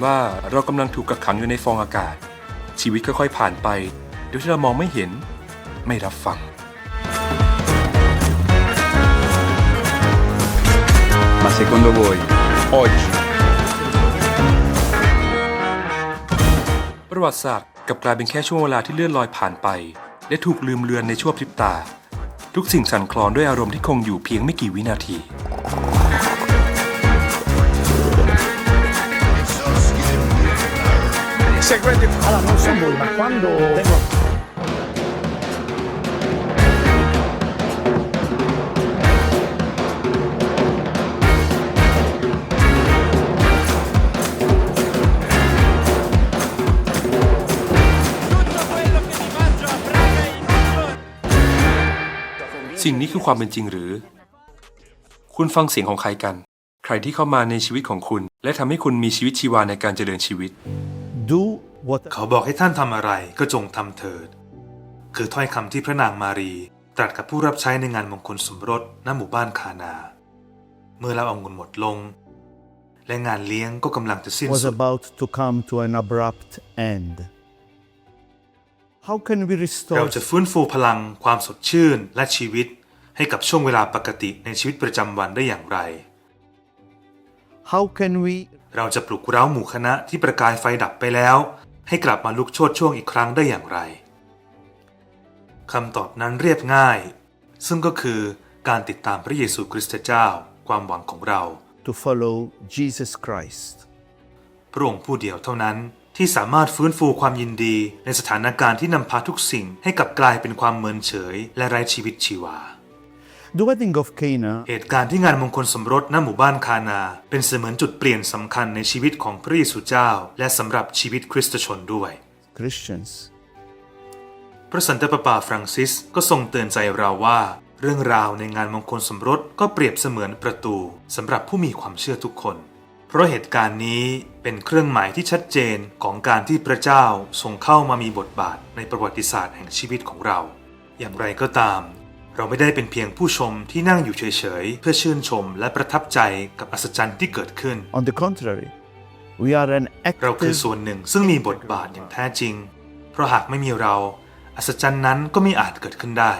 ดูเหมือนว่าเรากำลังถูกกักขังอยู่ในฟองอากาศ ชีวิตค่อยๆผ่านไป โดยที่เรามองไม่เห็น ไม่รับฟัง Ma secondo voi, oggi, ประวัติศาสตร์กลับกลายเป็นแค่ช่วงเวลาที่เลื่อนลอยผ่านไป และถูกลืมเลือนในชั่วพริบตา ทุกสิ่งสั่นคลอนด้วยอารมณ์ที่คงอยู่เพียงไม่กี่วินาที Seguendo Allora, non so voi, ma quando Tengo... สิ่งนี้คือความเป็นจริงหรือ คุณฟังเสียงของใครกัน ใครที่เข้ามาในชีวิตของคุณ และทำให้คุณมีชีวิตชีวาในการเจริญชีวิต do เขาบอกให้ท่านทำอะไรก็จงทำเถิด คือถ้อยคำที่พระนางมารีตรัสกับผู้รับใช้ในงานมงคลสมรสณหมู่บ้านคานา เมื่อเราเอาเงินหมดลง และงานเลี้ยงก็กำลังจะสิ้น was สุด about to come to an abrupt end. How can we เรา restore จะฟื้นฟูพลังความสดชื่นและชีวิต ให้กับช่วงเวลาปกติในชีวิตประจำวันได้อย่างไร how can we เราจะปลุกเร้าหมู่คณะที่ประกายไฟดับไปแล้ว ให้กลับมาลุกโชนช่วงอีกครั้งได้อย่างไรคำตอบนั้นเรียบง่าย ซึ่งก็คือการติดตามพระเยซูคริสต์เจ้า ความหวังของเรา to follow Jesus Christ? พระองค์ผู้เดียวเท่านั้นที่สามารถฟื้นฟูความยินดีในสถานการณ์ที่นำพาทุกสิ่งให้กลับกลายเป็นความเมินเฉยและไร้ชีวิตชีวา The wedding of Cana เหตุการณ์ที่งานมงคลสมรสณหมู่บ้านคานา เป็นเสมือนจุดเปลี่ยนสำคัญในชีวิตของพระเยซูเจ้า และสำหรับชีวิตคริสตชนด้วย Christians พระสันตะปาปาฟรังซิสก็ทรงเตือนใจเราว่า เรื่องราวในงานมงคลสมรสก็เปรียบเสมือนประตูสำหรับผู้มีความเชื่อทุกคน เพราะเหตุการณ์นี้เป็นเครื่องหมายที่ชัดเจนของการที่พระเจ้าทรงเข้ามามีบทบาทในประวัติศาสตร์แห่งชีวิตของเรา อย่างไรก็ตาม เราไม่ได้เป็นเพียงผู้ชมที่นั่งอยู่เฉยๆ เพื่อชื่นชมและประทับใจกับอัศจรรย์ที่เกิดขึ้น on the contrary we are an เราคือ active ส่วนหนึ่งซึ่งมีบทบาทอย่างแท้จริง เพราะหากไม่มีเรา อัศจรรย์นั้นก็ไม่อาจเกิดขึ้นได้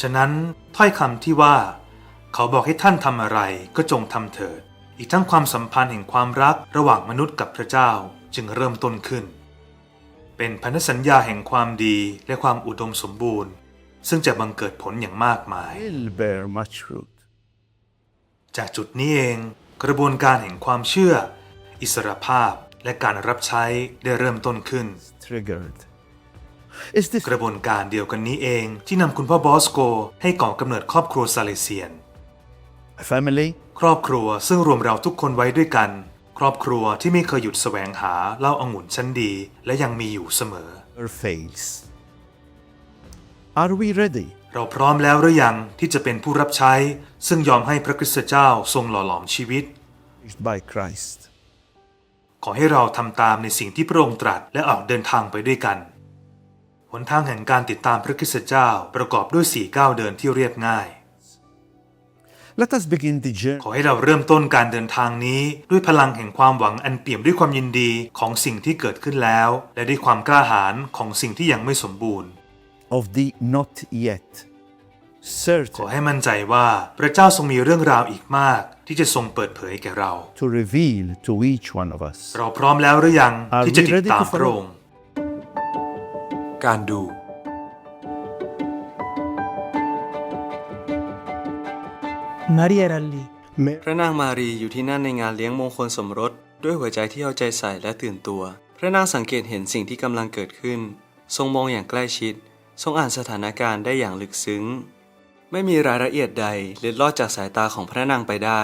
ฉะนั้นถ้อยคำที่ว่า เขาบอกให้ท่านทำอะไรก็จงทำเถิด อีกทั้งความสัมพันธ์แห่งความรักระหว่างมนุษย์กับพระเจ้าจึงเริ่มต้นขึ้น เป็นพันธสัญญาแห่งความดีและความอุดมสมบูรณ์ ซึ่งจะบังเกิดผลอย่างมากมาย will bear much fruit จากจุดนี้เองกระบวนการแห่งความเชื่อ อิสรภาพและการรับใช้ได้เริ่มต้นขึ้น triggered is this กระบวนการเดียวกันนี้เองที่นำคุณพ่อบอสโก ให้ก่อกำเนิดครอบครัวซาเลเซียน a family ครอบครัวซึ่งรวมเราทุกคนไว้ด้วยกัน ครอบครัวที่ไม่เคยหยุดแสวงหาเหล้าองุ่นชั้นดี และยังมีอยู่เสมอ never fails are we ready เราพร้อมแล้วหรือยังที่จะเป็นผู้รับใช้ ซึ่งยอมให้พระคริสตเจ้าทรงหล่อหลอมชีวิต by Christ ขอให้เราทำตามในสิ่งที่พระองค์ตรัสและออกเดินทางไปด้วยกันหนทางแห่งการติดตามพระคริสตเจ้าประกอบด้วยสี่ก้าวเดินที่เรียบง่าย let us begin the journey ขอให้เราเริ่มต้นการเดินทางนี้ ด้วยพลังแห่งความหวังอันเปี่ยมด้วยความยินดีของสิ่งที่เกิดขึ้นแล้ว และด้วยความกล้าหาญของสิ่งที่ยังไม่สมบูรณ์ of the not yet ขอ certain ให้มั่นใจว่าพระเจ้าทรงมีเรื่องราวอีกมาก ที่จะทรงเปิดเผยแก่เรา to reveal to each one of us เราพร้อมแล้วหรือยัง Are ที่จะ we ติด ready ตาม to พระองค์การดู Maria era lì. พระนางมารีอยู่ที่นั่นในงานเลี้ยงมงคลสมรส ด้วยหัวใจที่เอาใจใส่และตื่นตัว พระนางสังเกตเห็นสิ่งที่กำลังเกิดขึ้น ทรงมองอย่างใกล้ชิด ทรงอ่านสถานการณ์ได้อย่างลึกซึ้ง ไม่มีรายละเอียดใดเล็ดลอดจากสายตาของพระนางไปได้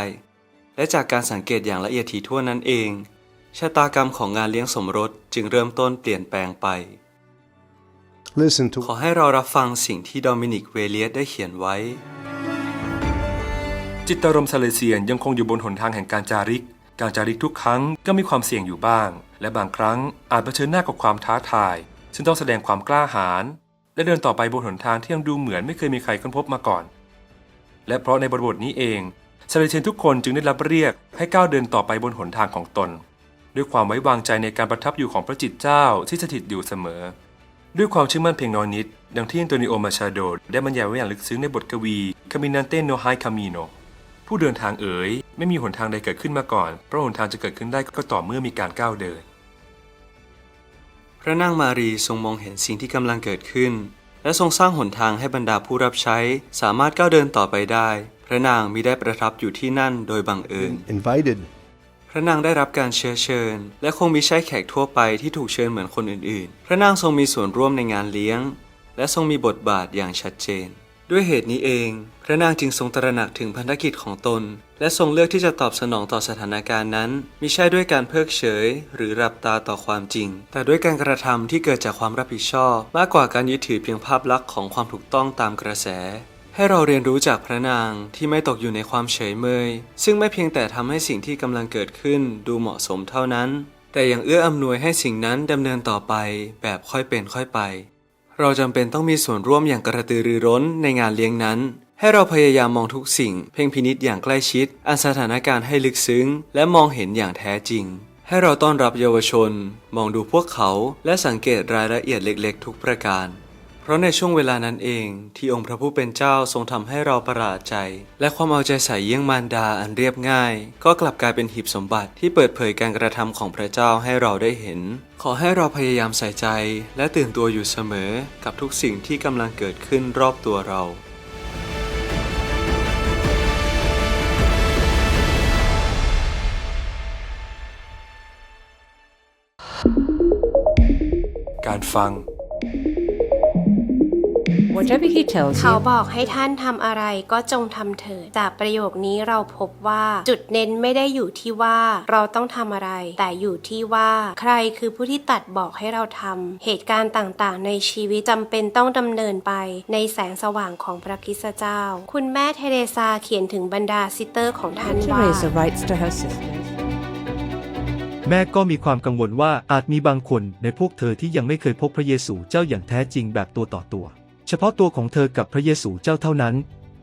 และจากการสังเกตอย่างละเอียดถี่ถ้วนนั้นเอง ชะตากรรมของงานเลี้ยงสมรสจึงเริ่มต้นเปลี่ยนแปลงไป listen to ขอให้เรารับฟังสิ่งที่โดมินิกเวเลียสได้เขียนไว้ จิตอารมณ์ซาเลเซียนยังคงอยู่บนหนทางแห่งการจาริก การจาริกทุกครั้งก็มีความเสี่ยงอยู่บ้าง และบางครั้งอาจเผชิญหน้ากับความท้าทาย ซึ่งต้องแสดงความกล้าหาญ และเดินต่อไปบนหนทางที่ยังดูเหมือนไม่เคยมีใครค้นพบมาก่อน และเพราะในบทบทนี้เองซาเลเซียนทุกคนจึงได้รับเรียกให้ก้าวเดินต่อไปบนหนทางของตน ด้วยความไว้วางใจในการประทับอยู่ของพระจิตเจ้าที่สถิตอยู่เสมอ ด้วยความเชื่อมั่นเพียงน้อยนิด ดังที่อันโตนิโอมาชาโดได้บรรยายไว้อย่างลึกซึ้งในบทกวี Caminante no hay camino ผู้เดินทางเอ๋ยไม่มีหนทางใดเกิดขึ้นมาก่อนเพราะหนทางจะเกิดขึ้นได้ก็ต่อเมื่อมีการก้าวเดิน พระนางมารีทรงมองเห็นสิ่งที่กำลังเกิดขึ้น และทรงสร้างหนทางให้บรรดาผู้รับใช้สามารถก้าวเดินต่อไปได้ พระนางมิได้ประทับอยู่ที่นั่นโดยบังเอิญ Invited. พระนางได้รับการเชื้อเชิญ และคงมีใช้แขกทั่วไปที่ถูกเชิญเหมือนคนอื่นๆ พระนางทรงมีส่วนร่วมในงานเลี้ยง และทรงมีบทบาทอย่างชัดเจน ด้วยเหตุนี้เอง พระนางจึงทรงตระหนักถึงพันธกิจของตน และทรงเลือกที่จะตอบสนองต่อสถานการณ์นั้นมิใช่ด้วยการเพิกเฉย หรือรับตาต่อความจริง แต่ด้วยการกระทำที่เกิดจากความรับผิดชอบ มากกว่าการยึดถือเพียงภาพลักษณ์ของความถูกต้องตามกระแส ให้เราเรียนรู้จากพระนางที่ไม่ตกอยู่ในความเฉยเมย ซึ่งไม่เพียงแต่ทำให้สิ่งที่กำลังเกิดขึ้นดูเหมาะสมเท่านั้น แต่ยังเอื้ออำนวยให้สิ่งนั้นดำเนินต่อไปแบบค่อยเป็นค่อยไป เราจำเป็นต้องมีส่วนร่วมอย่างกระตือรือร้นในงานเลี้ยงนั้น ให้เราพยายามมองทุกสิ่ง เพ่งพินิษอย่างใกล้ชิดอันสถานการณ์ให้ลึกซึ้ง และมองเห็นอย่างแท้จริง ให้เราต้อนรับเยาวชน มองดูพวกเขา และสังเกตรายละเอียดเล็ก ๆ ทุกประการ เพราะในช่วงเวลานั้นเองที่องค์พระผู้เป็นเจ้าทรงทำให้เราประหลาดใจ และความเอาใจใส่เยี่ยงมารดาอันเรียบง่าย ก็กลับกลายเป็นหีบสมบัติที่เปิดเผยการกระทำของพระเจ้าให้เราได้เห็น ขอให้เราพยายามใส่ใจ และตื่นตัวอยู่เสมอ กับทุกสิ่งที่กำลังเกิดขึ้นรอบตัวเราการฟัง Whatever he tells เขา you, บอกให้ท่านทำอะไรก็จงทำเถิด จากประโยคนี้เราพบว่าจุดเน้นไม่ได้อยู่ที่ว่าเราต้องทำอะไร แต่อยู่ที่ว่าใครคือผู้ที่ตัดบอกให้เราทำ เหตุการณ์ต่างๆ ในชีวิตจำเป็นต้องดำเนินไปในแสงสว่างของพระคริสตเจ้า คุณแม่เทเรซาเขียนถึงบรรดาซิสเตอร์ของท่านว่า Teresa writes to her sisters. แม่ก็มีความกังวลว่าอาจมีบางคนในพวกเธอที่ยังไม่เคยพบพระเยซูเจ้าอย่างแท้จริงแบบตัวต่อตัว เฉพาะตัวของเธอกับพระเยซูเจ้าเท่านั้น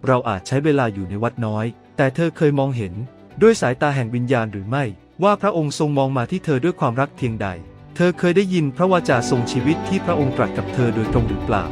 เราอาจใช้เวลาอยู่ในวัดน้อย แต่เธอเคยมองเห็น ด้วยสายตาแห่งวิญญาณหรือไม่ ว่าพระองค์ทรงมองมาที่เธอด้วยความรักเพียงใด เธอเคยได้ยินพระวาจาทรงชีวิตที่พระองค์ตรัสกับเธอโดยตรงหรือเปล่า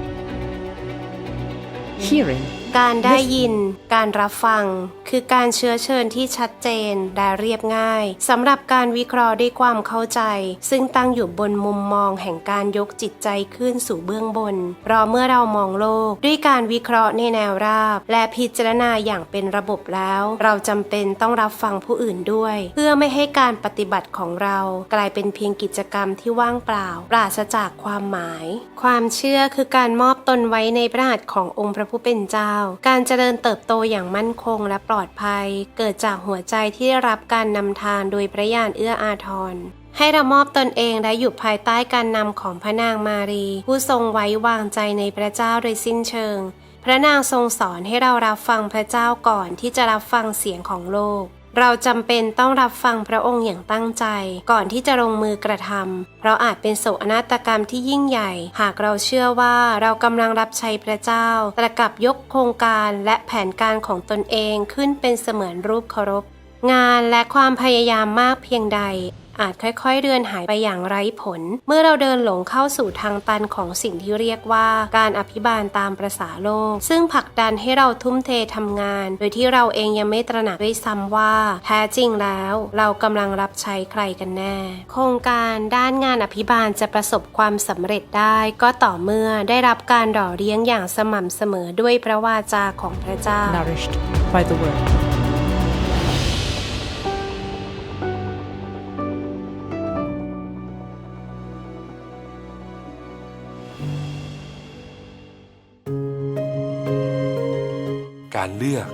Hearing การได้ยิน การรับฟัง คือการเชื้อเชิญที่ชัดเจนและเรียบง่ายสำหรับการวิเคราะห์ด้วยความเข้าใจ ซึ่งตั้งอยู่บนมุมมองแห่งการยกจิตใจขึ้นสู่เบื้องบนราะเมื่อเรามองโลก ด้วยการวิเคราะห์ในแนวราบ และพิจารณาอย่างเป็นระบบแล้ว เราจำเป็นต้องรับฟังผู้อื่นด้วย เพื่อไม่ให้การปฏิบัติของเรา กลายเป็นเพียงกิจกรรมที่ว่างเปล่า ปราศจากความหมาย ความเชื่อคือการมอบตนไว้ในพระหัตถ์ขององค์พระผู้เป็นเจ้าการเจริญเติบโตอย่างมั่นคงและปลอดภัย เกิดจากหัวใจที่ได้รับการนำทางโดยพระญาณเอื้ออาทรให้เรามอบตนเองและอยู่ภายใต้การนำของพระนางมารี ผู้ทรงไว้วางใจในพระเจ้าโดยสิ้นเชิง พระนางทรงสอนให้เรารับฟังพระเจ้าก่อนที่จะรับฟังเสียงของโลก เราจำเป็นต้องรับฟังพระองค์อย่างตั้งใจ ก่อนที่จะลงมือกระทำเพราะอาจเป็นโศกนาฏกรรมที่ยิ่งใหญ่ หากเราเชื่อว่าเรากำลังรับใช้พระเจ้าตระกับยกโครงการและแผนการของตนเองขึ้นเป็นเสมือนรูปเคารพ งานและความพยายามมากเพียงใด อาจค่อยๆเดือนหายไปอย่างไร้ผล เมื่อเราเดินหลงเข้าสู่ทางตันของสิ่งที่เรียกว่าการอภิบาลตามประษาโลก ซึ่งผลักดันให้เราทุ่มเททำงาน โดยที่เราเองยังไม่ตระหนักด้วยซ้ำว่า แท้จริงแล้ว เรากำลังรับใช้ใครกันแน่ โครงการด้านงานอภิบาลจะประสบความสำเร็จได้ก็ต่อเมื่อได้รับการหล่อเลี้ยงอย่างสม่ำเสมอด้วยพระวาจาของพระเจ้า nourished by the word. การเลือก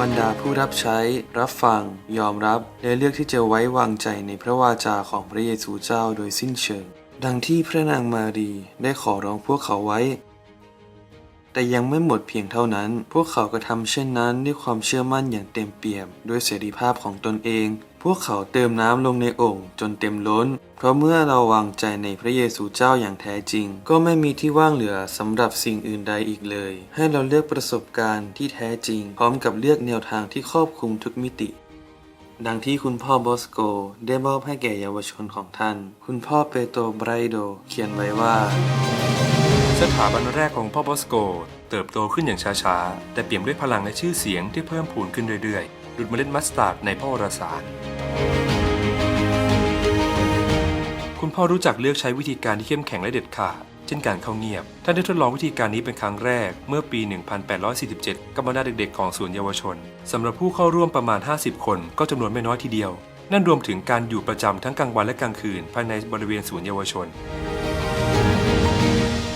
บรรดาผู้รับใช้ รับฟัง ยอมรับ และเลือกที่จะไว้วางใจในพระวาจาของพระเยซูเจ้าโดยสิ้นเชิง ดังที่พระนางมารีได้ขอร้องพวกเขาไว้ แต่ยังไม่หมดเพียงเท่านั้น พวกเขากระทำเช่นนั้นด้วยความเชื่อมั่นอย่างเต็มเปี่ยมด้วยเสรีภาพของตนเอง พวกเขาเติมน้ำลงในโอ่งจนเต็มล้น เพราะเมื่อเราวางใจในพระเยซูเจ้าอย่างแท้จริง ก็ไม่มีที่ว่างเหลือสำหรับสิ่งอื่นใดอีกเลย ให้เราเลือกประสบการณ์ที่แท้จริง พร้อมกับเลือกแนวทางที่ครอบคลุมทุกมิติดังที่คุณพ่อบอสโกได้มอบให้แก่เยาวชนของท่าน คุณพ่อเปโตรไบรโดเขียนไว้ว่า สถาบันแรกของพ่อบอสโก เติบโตขึ้นอย่างช้าๆ แต่เปี่ยมด้วยพลังและชื่อเสียงที่เพิ่มพูนขึ้นเรื่อยๆ ดุดเมล็ดมัสตาร์ดในพระวรสารคุณพ่อรู้จักเลือกใช้วิธีการที่เข้มแข็งและเด็ดขาดเช่นการเข้าเงียบ ท่านได้ทดลองวิธีการนี้เป็นครั้งแรกเมื่อปี 1847 กับบรรดาเด็กๆ ของศูนย์เยาวชนสำหรับผู้เข้าร่วมประมาณ 50 คนก็จำนวนไม่น้อยทีเดียว นั่นรวมถึงการอยู่ประจำทั้งกลางวันและกลางคืนภายในบริเวณศูนย์เยาวชน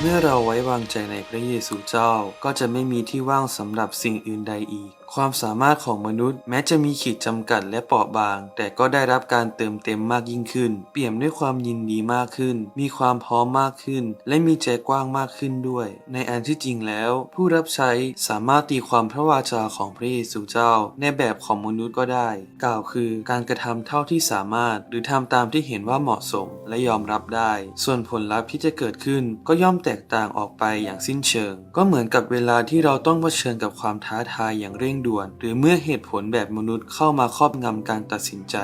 มื่อเราไว้วางใจในพระเยซูเจ้าก็จะไม่มีที่ว่างสำหรับสิ่งอื่นใดอีกความสามารถของมนุษย์แม้จะมีขีดจำกัดและเปราะบาง แต่ก็ได้รับการเติมเต็มมากยิ่งขึ้น เปี่ยมด้วยความยินดีมากขึ้น มีความพร้อมมากขึ้น และมีใจกว้างมากขึ้นด้วย ในอันที่จริงแล้ว ผู้รับใช้สามารถตีความพระวาจาของพระเยซูเจ้า ในแบบของมนุษย์ก็ได้ กล่าวคือการกระทำเท่าที่สามารถ หรือทำตามที่เห็นว่าเหมาะสมและยอมรับได้ ส่วนผลลัพธ์ที่จะเกิดขึ้นก็ย่อมแตกต่างออกไปอย่างสิ้นเชิง ก็เหมือนกับเวลาที่เราต้องเผชิญกับความท้าทายอย่างเร่งด่วน หรือเมื่อเหตุผลแบบมนุษย์เข้ามาครอบงำการตัดสินใจ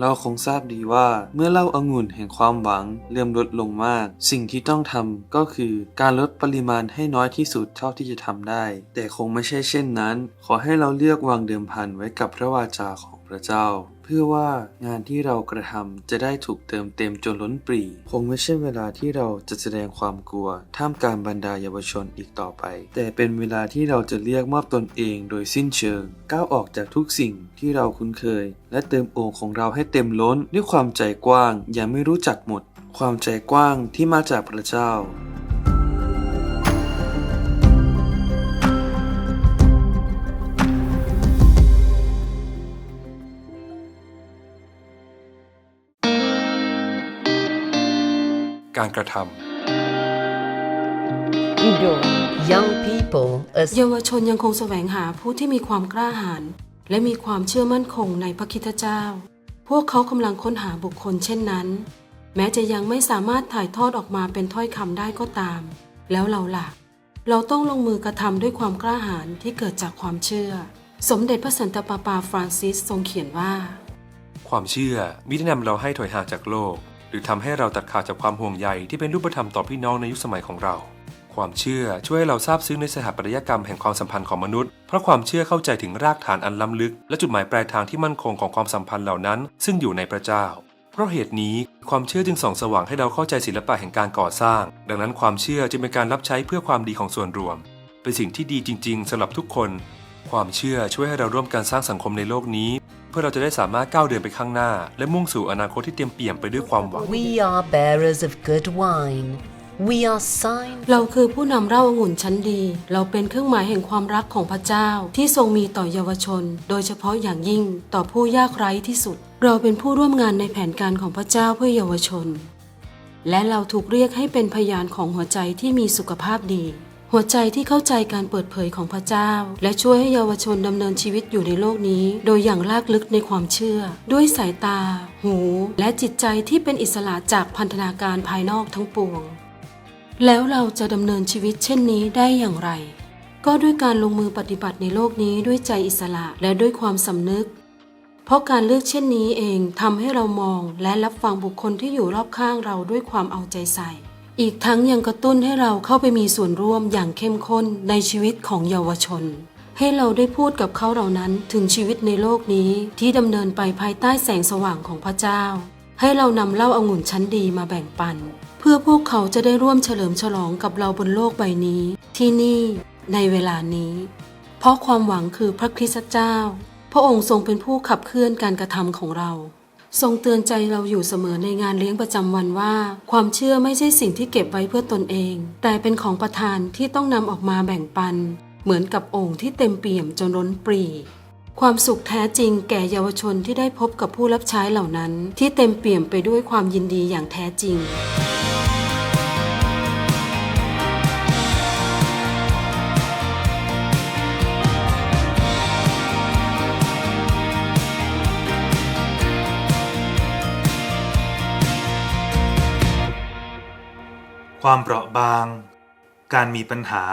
เราคงทราบดีว่า เมื่อเล่าองุ่นแห่งความหวังเริ่มลดลงมาก สิ่งที่ต้องทำก็คือการลดปริมาณให้น้อยที่สุดเท่าที่จะทำได้ แต่คงไม่ใช่เช่นนั้น ขอให้เราเลือกวางเดิมพันไว้กับพระวาจาของพระเจ้า เพื่อว่างานที่เรากระทำจะได้ถูกเติมเต็มจนล้นปรี คงไม่ใช่เวลาที่เราจะแสดงความกลัว ท่ามกลางบรรดาเยาวชนอีกต่อไป แต่เป็นเวลาที่เราจะเรียกมอบตนเองโดยสิ้นเชิง ก้าวออกจากทุกสิ่งที่เราคุ้นเคย และเติมโอ่งของเราให้เต็มล้นด้วยความใจกว้างอย่างไม่รู้จักหมด ความใจกว้างที่มาจากพระเจ้า การกระทำ Young people as เยาวชนยังคงแสวงหาผู้ที่มีความกล้าหาญและมีความเชื่อมั่นคงในพระคริสตเจ้า พวกเขากำลังค้นหาบุคคลเช่นนั้น แม้จะยังไม่สามารถถ่ายทอดออกมาเป็นถ้อยคำได้ก็ตาม แล้วเราล่ะ เราต้องลงมือกระทำด้วยความกล้าหาญที่เกิดจากความเชื่อ สมเด็จพระสันตะปาปาฟรานซิสทรงเขียนว่า ความเชื่อมิได้นำเราให้ถอยห่างจากโลก หรือทำให้เราตัดขาดจากความห่วงใยที่เป็นรูปธรรมต่อพี่น้องในยุคสมัยของเรา ความเชื่อช่วยให้เราทราบซึ้งในสถาปัตยกรรมแห่งความสัมพันธ์ของมนุษย์ เพราะความเชื่อเข้าใจถึงรากฐานอันล้ำลึก และจุดหมายปลายทางที่มั่นคงของความสัมพันธ์เหล่านั้น ซึ่งอยู่ในพระเจ้า เพราะเหตุนี้ความเชื่อจึงส่องสว่างให้เราเข้าใจศิลปะแห่งการก่อสร้าง ดังนั้นความเชื่อจึงเป็นการรับใช้เพื่อความดีของส่วนรวม เป็นสิ่งที่ดีจริง ๆสำหรับทุกคน ความเชื่อช่วยให้เราร่วมกันสร้างสังคมในโลกนี้ พื่อเราจะได้สามารถก้าวเดินไปข้างหน้า และมุ่งสู่อนาคตที่เต็มเปี่ยมไปด้วยความหวัง we are bearers of good wine. We are signs เราคือผู้นำเหล้าองุ่นชั้นดี เราเป็นเครื่องหมายแห่งความรักของพระเจ้า ที่ทรงมีต่อเยาวชน โดยเฉพาะอย่างยิ่งต่อผู้ยากไร้ที่สุด เราเป็นผู้ร่วมงานในแผนการของพระเจ้าเพื่อเยาวชน และเราถูกเรียกให้เป็นพยานของหัวใจที่มีสุขภาพดี หัวใจที่เข้าใจการเปิดเผยของพระเจ้า และช่วยให้เยาวชนดำเนินชีวิตอยู่ในโลกนี้ โดยอย่างลากลึกในความเชื่อ ด้วยสายตา หู และจิตใจที่เป็นอิสระจากพันธนาการภายนอกทั้งปวง แล้วเราจะดำเนินชีวิตเช่นนี้ได้อย่างไร ก็ด้วยการลงมือปฏิบัติในโลกนี้ด้วยใจอิสระและด้วยความสำนึก เพราะการเลือกเช่นนี้เองทำให้เรามองและรับฟังบุคคลที่อยู่รอบข้างเราด้วยความเอาใจใส่ อีกทั้งยังกระตุ้นให้เราเข้าไปมีส่วนร่วมอย่างเข้มข้นในชีวิตของเยาวชน ให้เราได้พูดกับเขาเหล่านั้นถึงชีวิตในโลกนี้ที่ดำเนินไปภายใต้แสงสว่างของพระเจ้า ให้เรานำเล้าอางุ่นชั้นดีมาแบ่งปัน เพื่อพวกเขาจะได้ร่วมเฉลิมฉลองกับเราบนโลกใบนี้ ที่นี่ ในเวลานี้ เพราะความหวังคือพระคริสตเจ้า พระองค์ทรงเป็นผู้ขับเคลื่อนการกระทำของเรา ทรงเตือนใจเราอยู่เสมอในงานเลี้ยงประจำวันว่า ความเชื่อไม่ใช่สิ่งที่เก็บไว้เพื่อตนเอง แต่เป็นของประทานที่ต้องนำออกมาแบ่งปัน เหมือนกับโอ่งที่เต็มเปี่ยมจนล้นปรีความสุขแท้จริงแก่เยาวชนที่ได้พบกับผู้รับใช้เหล่านั้น ที่เต็มเปี่ยมไปด้วยความยินดีอย่างแท้จริง ความเปราะบาง การมีปัญหา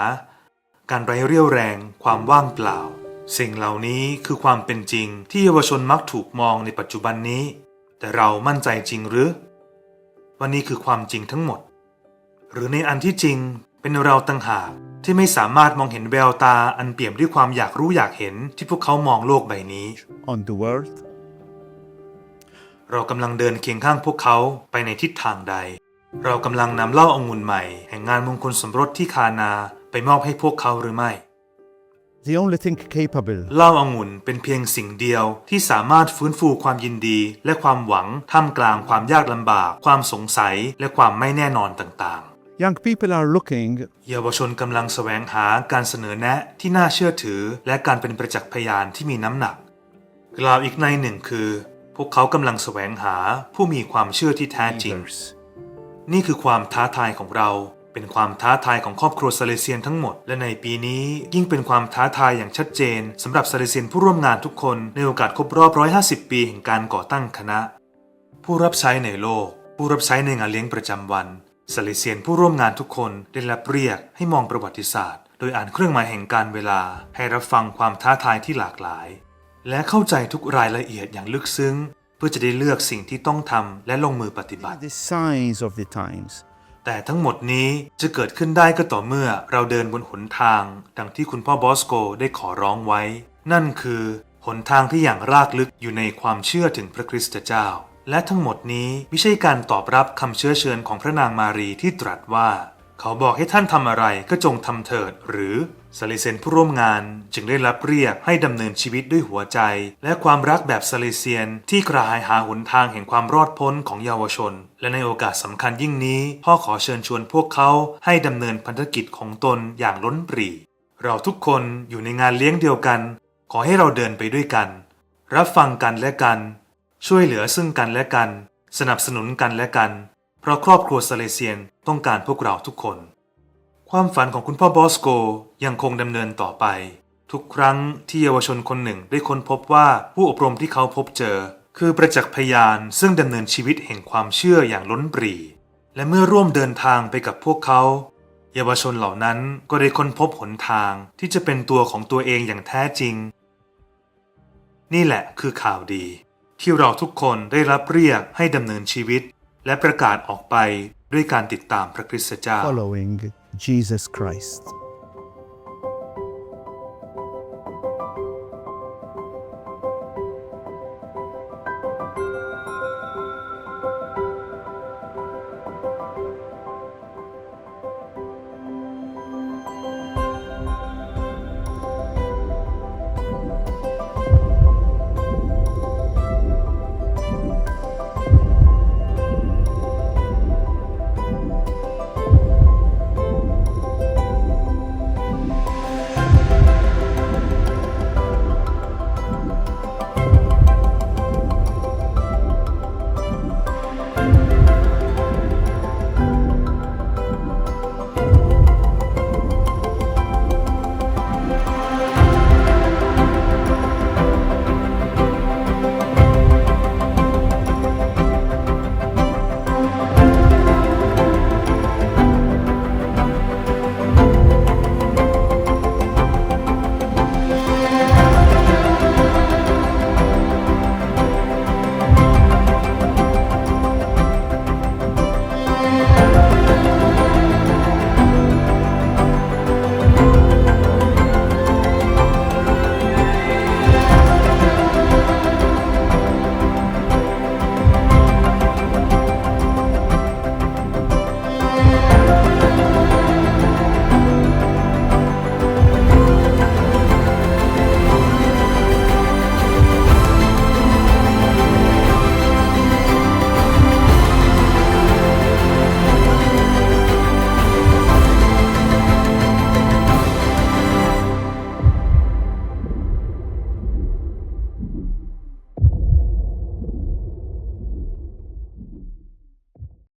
การไร้เรี่ยวแรง ความว่างเปล่า สิ่งเหล่านี้คือความเป็นจริงที่เยาวชนมักถูกมองในปัจจุบันนี้ แต่เรามั่นใจจริงหรือว่านี่คือความจริงทั้งหมด หรือในอันที่จริงเป็นเราต่างหากที่ไม่สามารถมองเห็นแววตาอันเปี่ยมด้วยความอยากรู้อยากเห็นที่พวกเขามองโลกใบนี้ on the world? เรากำลังเดินเคียงข้างพวกเขาไปในทิศทางใด เรากำลังนำเหล้าองุ่นใหม่ แห่งงานมงคลสมรสที่คานาไปมอบให้พวกเขาหรือไม่ The only thing capable เหล้าองุ่นเป็นเพียงสิ่งเดียวที่สามารถฟื้นฟูความยินดี และความหวังท่ามกลางความยากลำบาก ความสงสัยและความไม่แน่นอนต่าง Young people are looking ๆ เยาวชนกำลังแสวงหาการเสนอแนะที่น่าเชื่อถือ และการเป็นประจักษ์พยานที่มีน้ำหนัก กล่าวอีกในหนึ่งคือ พวกเขากำลังแสวงหาผู้มีความเชื่อที่แท้จริง leaders. นี่คือความท้าทายของเรา เป็นความท้าทายของครอบครัวซาเลเซียนทั้งหมด และในปีนี้ยิ่งเป็นความท้าทายอย่างชัดเจนสำหรับซาเลเซียนผู้ร่วมงานทุกคนในโอกาสครบรอบ 150 ปีแห่งการก่อตั้งคณะ ผู้รับใช้ในโลก ผู้รับใช้ในงานเลี้ยงประจำวันซาเลเซียนผู้ร่วมงานทุกคนได้รับเรียกให้มองประวัติศาสตร์ โดยอ่านเครื่องหมายแห่งการเวลา ให้รับฟังความท้าทายที่หลากหลาย และเข้าใจทุกรายละเอียดอย่างลึกซึ้ง พื่อจะได้เลือกสิ่งที่ต้องทำและลงมือปฏิบัติ The signs of the times. แต่ทั้งหมดนี้จะเกิดขึ้นได้ก็ต่อเมื่อเราเดินบนหนทาง ดังที่คุณพ่อบอสโกได้ขอร้องไว้ นั่นคือหนทางที่อย่างรากลึกอยู่ในความเชื่อถึงพระคริสตเจ้า และทั้งหมดนี้ไม่ใช่การตอบรับคำเชื้อเชิญของพระนางมารีที่ตรัสว่า เขาบอกให้ท่านทำอะไรก็จงทำเถิดหรือ ซาลิเซนผู้ร่วมงานจึงได้รับเรียกให้ดำเนินชีวิตด้วยหัวใจ และความรักแบบซาลิเซียนที่กระหายหาหนทางแห่งความรอดพ้นของเยาวชน และในโอกาสสำคัญยิ่งนี้ พ่อขอเชิญชวนพวกเขาให้ดำเนินพันธกิจของตนอย่างล้นปรีเราทุกคนอยู่ในงานเลี้ยงเดียวกัน ขอให้เราเดินไปด้วยกัน รับฟังกันและกัน ช่วยเหลือซึ่งกันและกัน สนับสนุนกันและกัน เพราะครอบครัวซาเลเซียนต้องการพวกเราทุกคน ความฝันของคุณพ่อบอสโกยังคงดำเนินต่อไป ทุกครั้งที่เยาวชนคนหนึ่งได้ค้นพบว่าผู้อบรมที่เขาพบเจอ คือประจักษ์พยานซึ่งดำเนินชีวิตแห่งความเชื่ออย่างล้นปรี และเมื่อร่วมเดินทางไปกับพวกเขาเยาวชนเหล่านั้นก็ได้ค้นพบหนทางที่จะเป็นตัวของตัวเองอย่างแท้จริง นี่แหละคือข่าวดี ที่เราทุกคนได้รับเรียกให้ดำเนินชีวิต และประกาศออกไปด้วยการติดตามพระคริสตเจ้า following Jesus Christ.